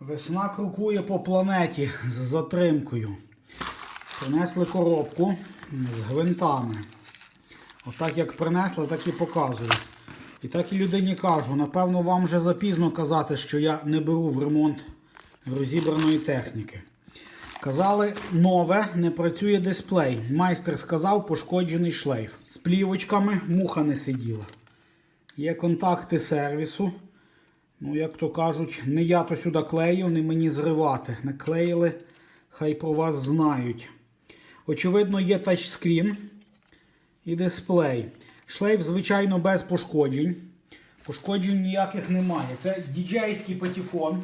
Весна крокує по планеті з затримкою. Принесли коробку з гвинтами. Отак як принесли, так і показую. І так і людині кажу, напевно, вам вже запізно казати, що я не беру в ремонт розібраної техніки. Казали, нове, не працює дисплей. Майстер сказав, пошкоджений шлейф. З плівочками муха не сиділа. Є контакти сервісу. Ну, як то кажуть, не я то сюди клею, не мені зривати. Не клеїли, хай про вас знають. Очевидно, є тачскрін і дисплей. Шлейф, звичайно, без пошкоджень. Пошкоджень ніяких немає. Це діджейський патефон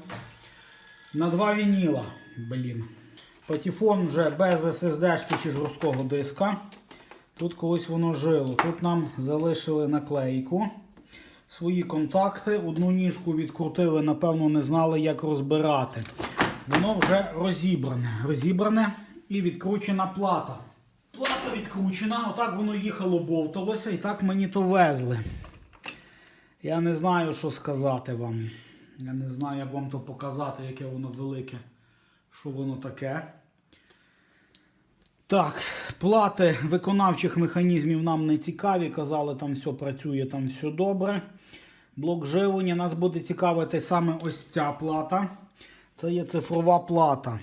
на два вініла. Блін. Патефон вже без SSD чи жорсткого диска. Тут колись воно жило. Тут нам залишили наклейку. Свої контакти. Одну ніжку відкрутили, напевно, не знали, як розбирати. Воно вже розібране. Розібране і відкручена плата. Плата відкручена, отак воно їхало, бовталося, і так мені то везли. Я не знаю, що сказати вам. Я не знаю, як вам то показати, яке воно велике, що воно таке. Так, плати виконавчих механізмів нам не цікаві. Казали, там все працює, там все добре. Блок живлення нас буде цікавити саме ось ця плата. Це є цифрова плата.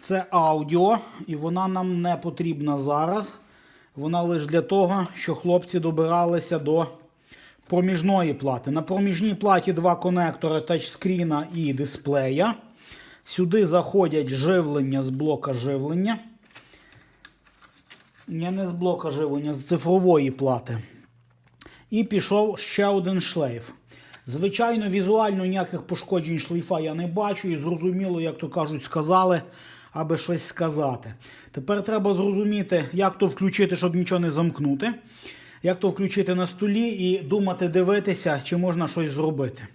Це аудіо, і вона нам не потрібна зараз. Вона лише для того, що хлопці добиралися до проміжної плати. На проміжній платі два конектори тачскріна і дисплея. Сюди заходять живлення з блока живлення. Ні, не з блока живлення, з цифрової плати. І пішов ще один шлейф. Звичайно, візуально ніяких пошкоджень шлейфа я не бачу, і зрозуміло, як то кажуть, сказали, аби щось сказати. Тепер треба зрозуміти, як то включити, щоб нічого не замкнути. Як то включити на столі і думати, дивитися, чи можна щось зробити.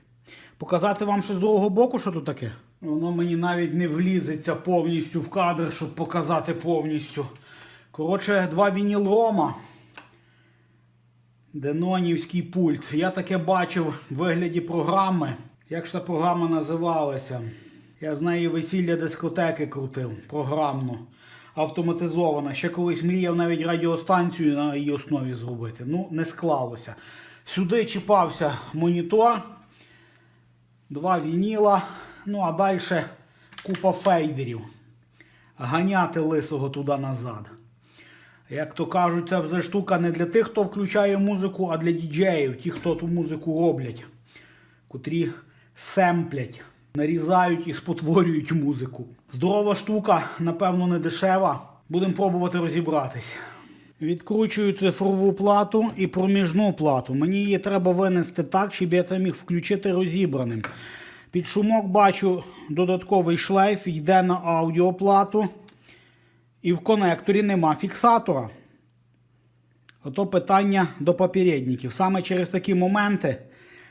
Показати вам ще з другого боку, що тут таке? Воно мені навіть не влізеться повністю в кадр, щоб показати повністю. Коротше, два вінілрома. Денонівський пульт. Я таке бачив в вигляді програми. Як ж та програма називалася? Я з неї весілля дискотеки крутив програмно. Автоматизована. Ще колись мріяв навіть радіостанцію на її основі зробити. Ну, не склалося. Сюди чіпався монітор, два вініла, ну а далі купа фейдерів. Ганяти лисого туди назад. Як то кажуть, ця вже штука не для тих, хто включає музику, а для діджеїв, ті, хто ту музику роблять, котрі семплять, нарізають і спотворюють музику. Здорова штука, напевно, не дешева. Будемо пробувати розібратись. Відкручую цифрову плату і проміжну плату. Мені її треба винести так, щоб я це міг включити розібраним. Під шумок бачу додатковий шлейф, йде на аудіоплату. І в конекторі нема фіксатора. Ото питання до попередників. Саме через такі моменти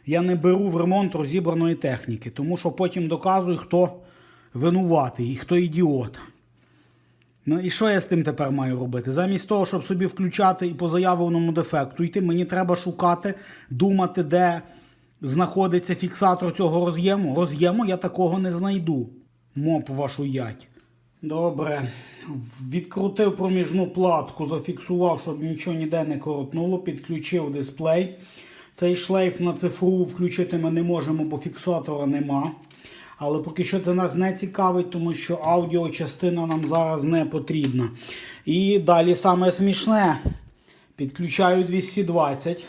я не беру в ремонт розібраної техніки, тому що потім доказую, хто винуватий і хто ідіот. Ну і що я з тим тепер маю робити? Замість того, щоб собі включати і по заявленому дефекту йти, мені треба шукати, думати, де знаходиться фіксатор цього роз'єму. Роз'єму я такого не знайду. Моп вашу ять. Добре. Відкрутив проміжну платку, зафіксував, щоб нічого ніде не коротнуло, підключив дисплей. Цей шлейф на цифру включити ми не можемо, бо фіксатора нема. Але поки що це нас не цікавить, тому що аудіочастина нам зараз не потрібна. І далі саме смішне. Підключаю 220,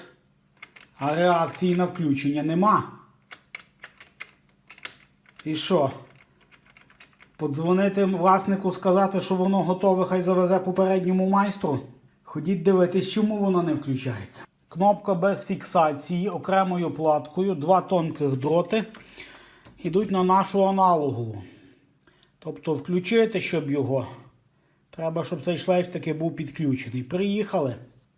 а реакції на включення нема. І що? Подзвонити власнику, сказати, що воно готове, хай завезе попередньому майстру. Ходіть дивитись, чому воно не включається. Кнопка без фіксації, окремою платкою, два тонких дроти йдуть на нашу аналогову. Тобто включити, щоб його. Треба, щоб цей шлейф таки був підключений. Приїхали.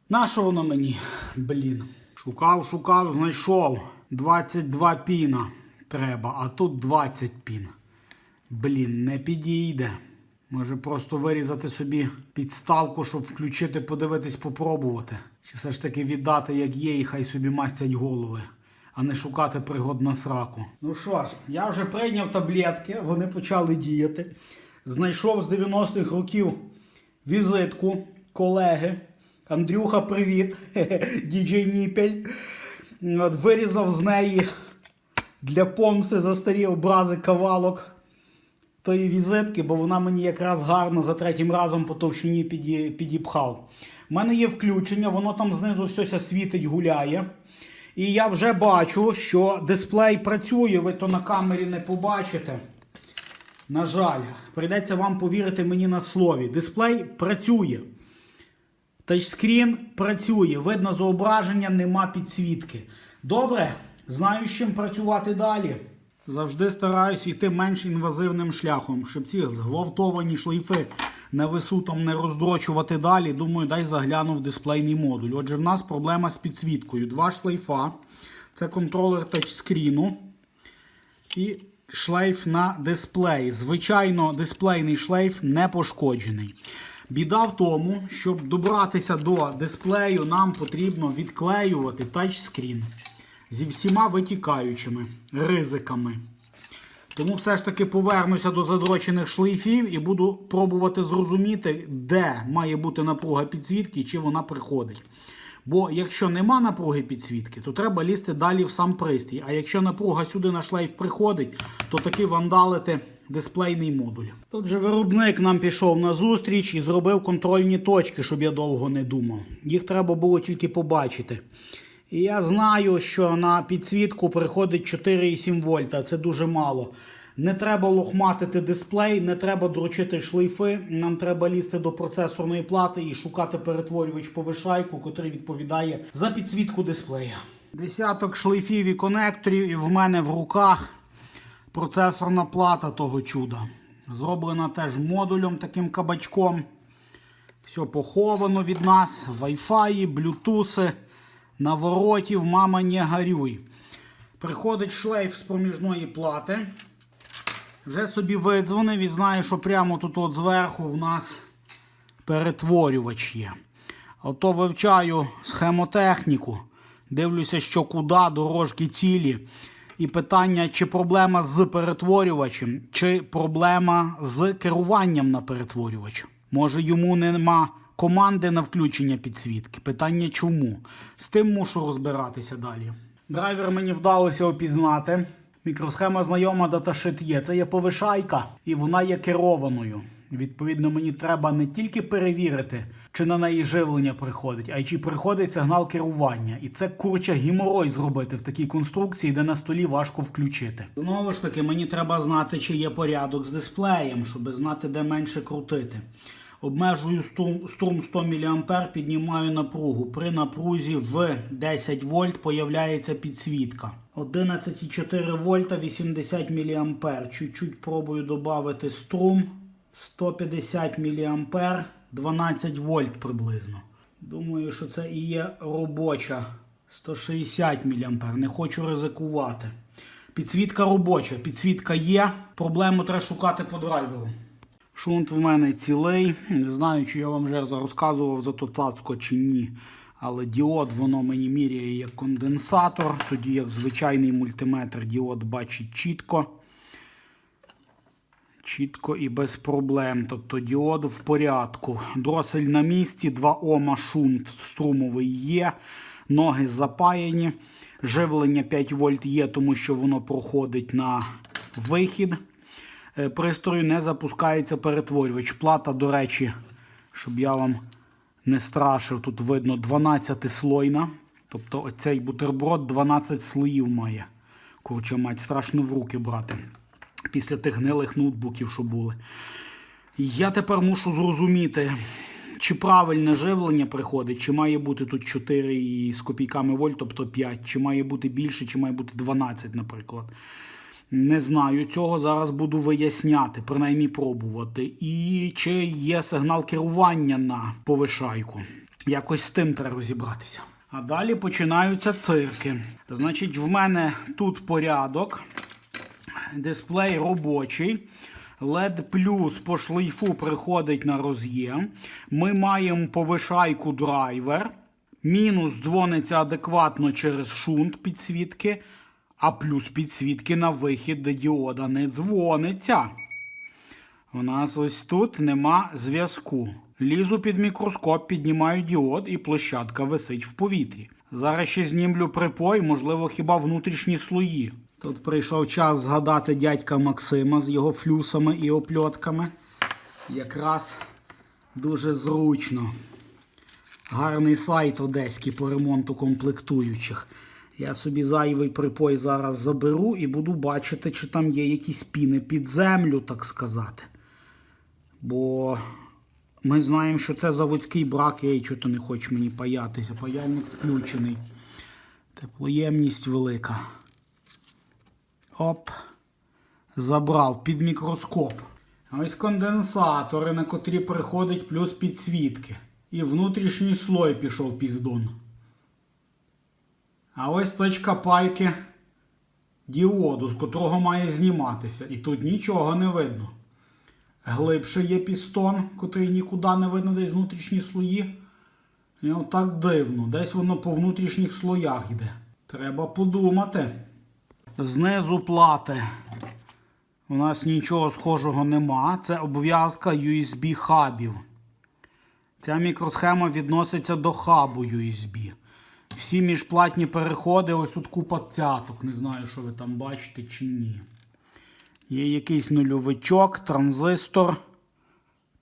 Нащо воно мені? Блін. Шукав, шукав, знайшов. 22 піна треба, а тут 20 пін. Блін, не підійде. Може просто вирізати собі підставку, щоб включити, подивитись, попробувати. Чи все ж таки віддати, як є, і хай собі мастять голови. а не шукати пригод на сраку. Ну що ж, я вже прийняв таблетки, вони почали діяти. Знайшов з 90-х років візитку колеги. Андрюха, привіт, діджей Ніпель. Вирізав з неї для помсти за старі образи кавалок тої візитки, бо вона мені якраз гарно за третім разом по товщині піді, підіпхав. У мене є включення, воно там знизу все світить, гуляє. І я вже бачу, що дисплей працює, ви то на камері не побачите. На жаль, прийдеться вам повірити мені на слові. Дисплей працює. Тачскрін працює. Видно зображення, нема підсвітки. Добре, знаю, з чим працювати далі. Завжди стараюсь йти менш інвазивним шляхом, щоб ці зґвалтовані шлейфи на весу там не роздрочувати далі. Думаю, дай загляну в дисплейний модуль. Отже, в нас проблема з підсвіткою. Два шлейфа. Це контролер тачскріну і шлейф на дисплеї. Звичайно, дисплейний шлейф не пошкоджений. Біда в тому, щоб добратися до дисплею, нам потрібно відклеювати тачскрін зі всіма витікаючими ризиками. Тому все ж таки повернуся до задрочених шлейфів і буду пробувати зрозуміти, де має бути напруга підсвітки, чи вона приходить. Бо якщо нема напруги підсвітки, то треба лізти далі в сам пристрій. А якщо напруга сюди на шлейф приходить, то таки вандалити дисплейний модуль. Тут же виробник нам пішов на зустріч і зробив контрольні точки, щоб я довго не думав. Їх треба було тільки побачити. І я знаю, що на підсвітку приходить 4,7 вольта. Це дуже мало. Не треба лохматити дисплей, не треба дрочити шлейфи. Нам треба лізти до процесорної плати і шукати перетворювач повишайку, котрий відповідає за підсвітку дисплея. Десяток шлейфів і конекторів, і в мене в руках процесорна плата того чуда. Зроблена теж модулем таким кабачком. Все поховано від нас. Wi-Fi, блютуси, наворотів, мама не горюй. Приходить шлейф з проміжної плати. Вже собі видзвонив і знаю, що прямо тут от зверху в нас перетворювач є. Ото вивчаю схемотехніку. Дивлюся, що куди, дорожки цілі. І питання, чи проблема з перетворювачем, чи проблема з керуванням на перетворювач. Може йому нема команди на включення підсвітки. Питання чому? З тим мушу розбиратися далі. Драйвер мені вдалося опізнати. Мікросхема знайома даташит є. Це є повишайка, і вона є керованою. Відповідно, мені треба не тільки перевірити, чи на неї живлення приходить, а й чи приходить сигнал керування. І це курча гіморой зробити в такій конструкції, де на столі важко включити. Знову ж таки, мені треба знати, чи є порядок з дисплеєм, щоб знати, де менше крутити. Обмежую струм, струм 100 мА, піднімаю напругу. При напрузі в 10 вольт появляється підсвітка. 11,4 вольта 80 мА. Чуть-чуть пробую додати струм. 150 мА, 12 вольт приблизно. Думаю, що це і є робоча 160 мА. Не хочу ризикувати. Підсвітка робоча, підсвітка є. Проблему треба шукати по драйверу. Шунт в мене цілий. Не знаю, чи я вам вже розказував за то цацко чи ні. Але діод воно мені міряє як конденсатор, тоді як звичайний мультиметр діод бачить чітко. Чітко і без проблем. Тобто діод в порядку. Дросель на місці, 2 Ома шунт струмовий є. Ноги запаяні. Живлення 5 вольт є, тому що воно проходить на вихід. Е, Пристрою не запускається перетворювач. Плата, до речі, щоб я вам не страшив, тут видно 12 слойна. Тобто оцей бутерброд 12 слоїв має. Курча мать, страшно в руки брати. Після тих гнилих ноутбуків, що були. Я тепер мушу зрозуміти, чи правильне живлення приходить, чи має бути тут 4 з копійками вольт, тобто 5, чи має бути більше, чи має бути 12, наприклад. Не знаю цього, зараз буду виясняти, принаймні пробувати. І чи є сигнал керування на повишайку. Якось з тим треба розібратися. А далі починаються цирки. Значить, в мене тут порядок. Дисплей робочий. LED плюс по шлейфу приходить на роз'єм. Ми маємо повишайку драйвер. Мінус дзвониться адекватно через шунт підсвітки, а плюс підсвітки на вихід до діода не дзвониться. У нас ось тут нема зв'язку. Лізу під мікроскоп, піднімаю діод і площадка висить в повітрі. Зараз ще знімлю припой, можливо, хіба внутрішні слої. Тут прийшов час згадати дядька Максима з його флюсами і опльотками. Якраз дуже зручно. Гарний сайт одеський по ремонту комплектуючих. Я собі зайвий припой зараз заберу і буду бачити, чи там є якісь піни під землю, так сказати. Бо ми знаємо, що це заводський брак, ей, чого то не хоче мені паятися. Паяльник включений. Теплоємність велика. Оп. Забрав під мікроскоп. Ось конденсатори, на котрі приходить плюс підсвітки. І внутрішній слой пішов піздон. А ось точка пайки діоду, з котрого має зніматися. І тут нічого не видно. Глибше є пістон, котрий нікуди не видно, десь внутрішні слої. І отак дивно. Десь воно по внутрішніх слоях йде. Треба подумати. Знизу плати. У нас нічого схожого нема. Це обв'язка USB хабів. Ця мікросхема відноситься до хабу USB. Всі міжплатні переходи, ось тут купа цяток. Не знаю, що ви там бачите чи ні. Є якийсь нульовичок, транзистор,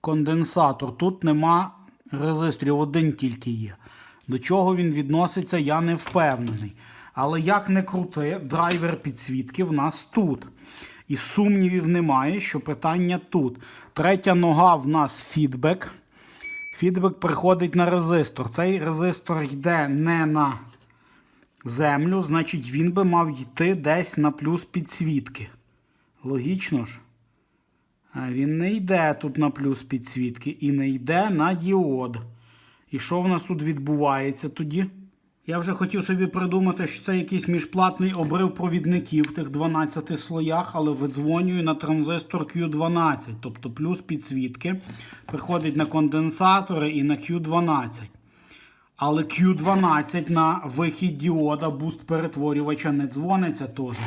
конденсатор. Тут нема резисторів, один тільки є. До чого він відноситься, я не впевнений. Але як не крути, драйвер підсвітки в нас тут. І сумнівів немає, що питання тут. Третя нога в нас фідбек. Фідбек приходить на резистор. Цей резистор йде не на землю, значить він би мав йти десь на плюс підсвітки. Логічно ж? А він не йде тут на плюс підсвітки і не йде на діод. І що в нас тут відбувається тоді? Я вже хотів собі придумати, що це якийсь міжплатний обрив провідників в тих 12 слоях, але видзвонюю на транзистор Q12, тобто плюс підсвітки, приходить на конденсатори і на Q12. Але Q12 на вихід діода буст перетворювача не дзвониться теж.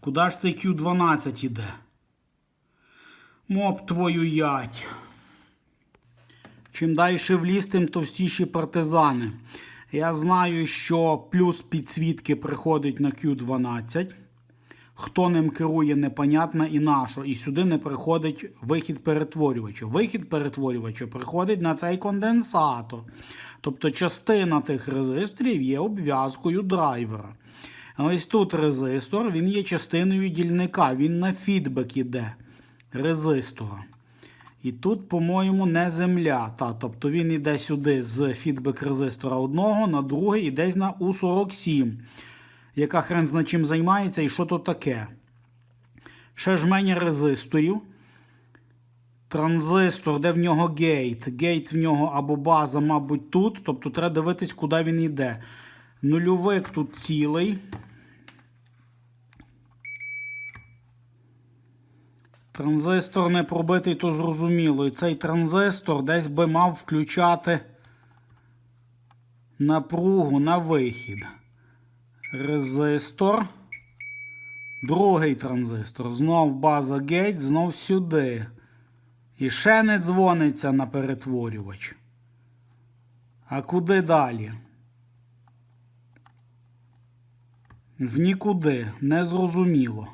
Куди ж цей Q12 іде? Моп твою ять. Чим далі в ліс, тим товстіші партизани. Я знаю, що плюс підсвітки приходить на Q12. Хто ним керує, непонятно і на що. І сюди не приходить вихід перетворювача. Вихід перетворювача приходить на цей конденсатор. Тобто частина тих резисторів є обв'язкою драйвера. Ось тут резистор, він є частиною дільника, він на фідбек іде резистора. І тут, по-моєму, не земля. Та, тобто він йде сюди з фідбек резистора одного на другий і десь на У47. Яка хрен зна чим займається і що то таке. Ще жменя резисторів. Транзистор, де в нього гейт. Гейт в нього або база, мабуть, тут. Тобто треба дивитись, куди він йде. Нульовик тут цілий. Транзистор не пробитий, то зрозуміло. І цей транзистор десь би мав включати напругу на вихід. Резистор. Другий транзистор. Знов база гейт, знов сюди. І ще не дзвониться на перетворювач. А куди далі? В нікуди. Незрозуміло.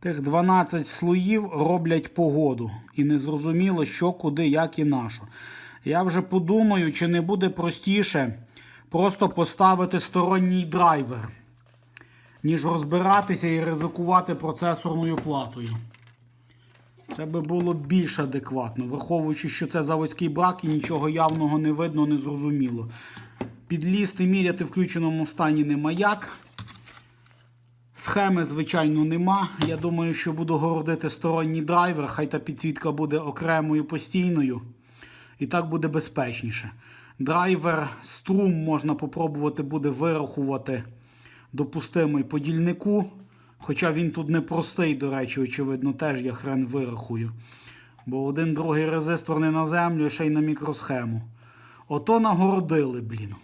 Тих 12 слоїв роблять погоду. І незрозуміло, що, куди, як і на що. Я вже подумаю, чи не буде простіше просто поставити сторонній драйвер, ніж розбиратися і ризикувати процесорною платою. Це би було більш адекватно, враховуючи, що це заводський брак і нічого явного не видно, не зрозуміло. Підлізти, міряти в включеному стані нема як. Схеми, звичайно, нема. Я думаю, що буду городити сторонній драйвер, хай та підсвітка буде окремою постійною. І так буде безпечніше. Драйвер струм можна попробувати буде вирахувати допустимий по дільнику. Хоча він тут не простий, до речі, очевидно, теж я хрен вирахую. Бо один другий резистор не на землю, ще й на мікросхему. Ото нагородили, блін.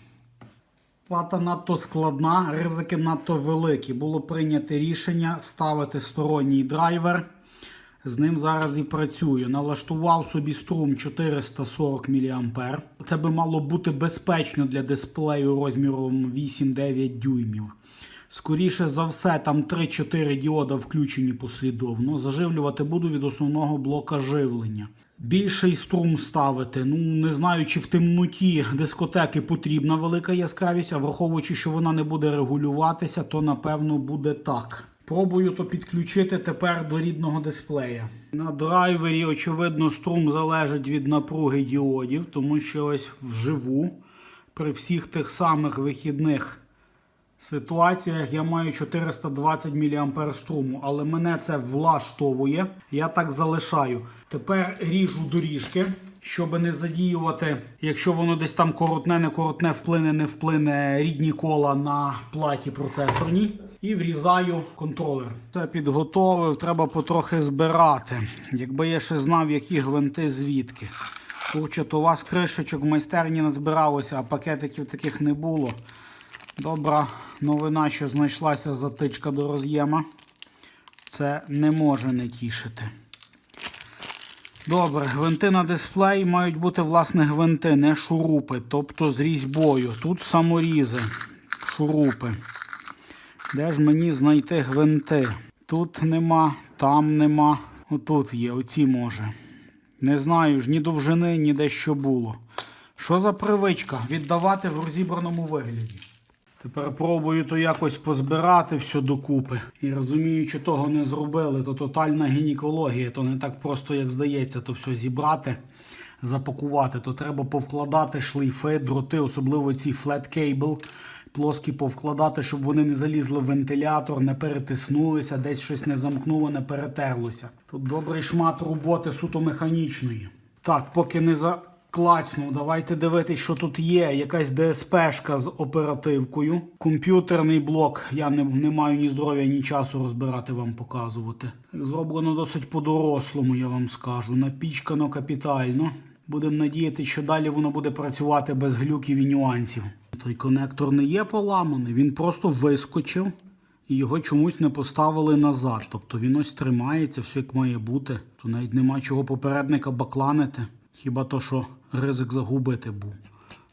Плата надто складна, ризики надто великі. Було прийнято рішення ставити сторонній драйвер. З ним зараз і працюю. Налаштував собі струм 440 мА. Це би мало бути безпечно для дисплею розміром 8-9 дюймів. Скоріше за все, там 3-4 діода включені послідовно. Заживлювати буду від основного блока живлення. Більший струм ставити. Ну не знаю, чи в темноті дискотеки потрібна велика яскравість, а враховуючи, що вона не буде регулюватися, то напевно буде так. Пробую то підключити тепер до рідного дисплея. На драйвері, очевидно, струм залежить від напруги діодів, тому що ось вживу при всіх тих самих вихідних ситуаціях я маю 420 мА струму, але мене це влаштовує. Я так залишаю. Тепер ріжу доріжки, щоб не задіювати, якщо воно десь там коротне, не коротне, вплине, не вплине рідні кола на платі процесорній. І врізаю контролер. Це підготовив, треба потрохи збирати. Якби я ще знав, які гвинти звідки. Курче, то у вас кришечок в майстерні назбиралося, а пакетиків таких не було. Добра новина, що знайшлася затичка до роз'єма. Це не може не тішити. Добре, гвинти на дисплей мають бути власне гвинти, не шурупи, тобто з різьбою. Тут саморізи, шурупи. Де ж мені знайти гвинти? Тут нема, там нема. Отут є, оці може. Не знаю ж ні довжини, ні де що було. Що за привичка? Віддавати в розібраному вигляді. Тепер пробую то якось позбирати все докупи. І розуміючи, того не зробили, то тотальна гінекологія, то не так просто, як здається, то все зібрати, запакувати, то треба повкладати шлейфи, дроти, особливо ці flat cable, плоскі повкладати, щоб вони не залізли в вентилятор, не перетиснулися, десь щось не замкнуло, не перетерлося. Тут добрий шмат роботи суто механічної. Так, поки не заклацну, давайте дивитись, що тут є. Якась ДСПшка з оперативкою. Комп'ютерний блок. Я не, не маю ні здоров'я, ні часу розбирати вам показувати. Зроблено досить по-дорослому, я вам скажу. Напічкано капітально. Будемо надіятися, що далі воно буде працювати без глюків і нюансів. Той конектор не є поламаний, він просто вискочив і його чомусь не поставили назад. Тобто він ось тримається, все як має бути. То навіть нема чого попередника бакланити. Хіба то, що ризик загубити був.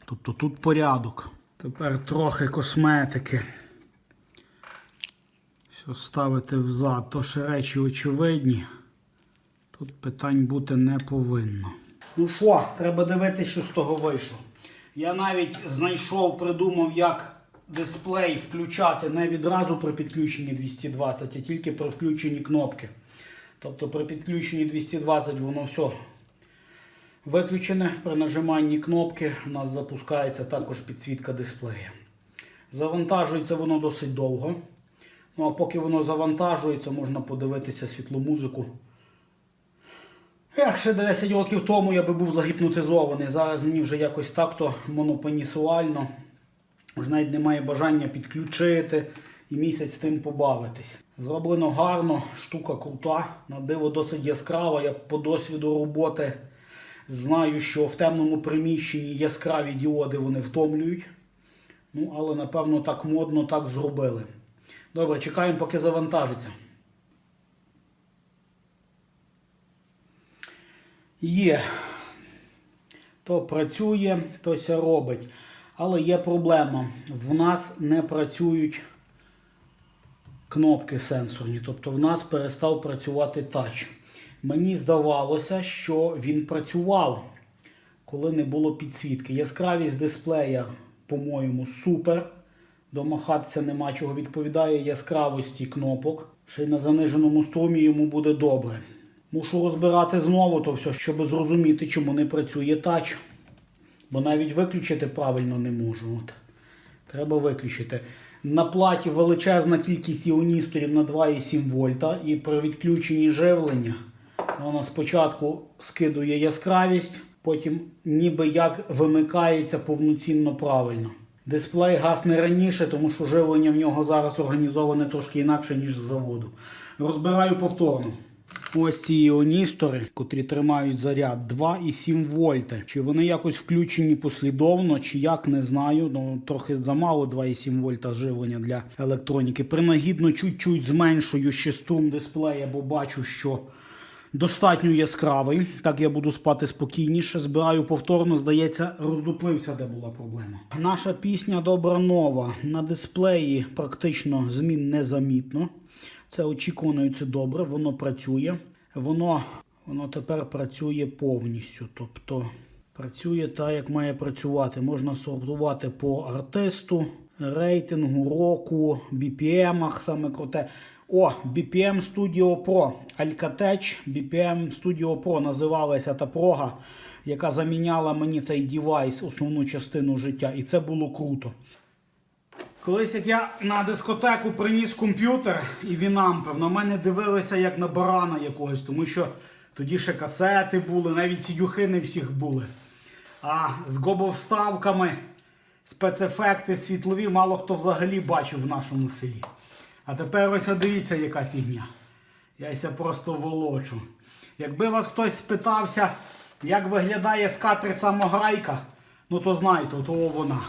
Тобто тут порядок. Тепер трохи косметики. Все ставити взад. То ще речі очевидні. Тут питань бути не повинно. Ну що, треба дивитися, що з того вийшло. Я навіть знайшов, придумав, як дисплей включати не відразу при підключенні 220, а тільки при включенні кнопки. Тобто при підключенні 220 воно все виключене. При нажиманні кнопки у нас запускається також підсвітка дисплея. Завантажується воно досить довго. Ну а поки воно завантажується, можна подивитися світломузику. Ех, ще 10 років тому я би був загіпнотизований. Зараз мені вже якось так-то монопонісуально. Вже навіть немає бажання підключити і місяць тим побавитись. Зроблено гарно, штука крута, на диво досить яскрава. Я по досвіду роботи знаю, що в темному приміщенні яскраві діоди вони втомлюють. Ну, але напевно так модно так зробили. Добре, чекаємо, поки завантажиться. Є. То працює, то ся робить. Але є проблема. В нас не працюють кнопки сенсорні. Тобто в нас перестав працювати тач. Мені здавалося, що він працював, коли не було підсвітки. Яскравість дисплея, по-моєму, супер. Домахатися нема чого відповідає яскравості кнопок. Ще й на заниженому струмі йому буде добре. Мушу розбирати знову то все, щоб зрозуміти, чому не працює тач. Бо навіть виключити правильно не можу. От. Треба виключити. На платі величезна кількість іоністорів на 2,7 вольта. І при відключенні живлення вона спочатку скидує яскравість, потім ніби як вимикається повноцінно правильно. Дисплей гасне раніше, тому що живлення в нього зараз організоване трошки інакше, ніж з заводу. Розбираю повторно. Ось ці іоністори, котрі тримають заряд 2,7 вольти. Чи вони якось включені послідовно, чи як не знаю. Ну трохи замало 2,7 вольта живлення для електроніки. Принагідно чуть-чуть зменшую ще струм дисплея, бо бачу, що достатньо яскравий. Так я буду спати спокійніше. Збираю повторно, здається, роздуплився, де була проблема. Наша пісня добра нова. На дисплеї практично змін незамітно. Це очікувано це добре, воно працює. Воно, воно тепер працює повністю. Тобто працює так, як має працювати. Можна сортувати по артисту, рейтингу, року, BPM, саме круте. О, BPM Studio Pro. Alcatel BPM Studio Pro називалася та прога, яка заміняла мені цей девайс, основну частину життя. І це було круто. Колись як я на дискотеку приніс комп'ютер і вінампив, на мене дивилися як на барана якогось, тому що тоді ще касети були, навіть сідюхи не всіх були. А з гобовставками, спецефекти світлові мало хто взагалі бачив в нашому селі. А тепер ось дивіться, яка фігня. Я ся просто волочу. Якби вас хтось спитався, як виглядає скатер самограйка, ну то знайте, то вона.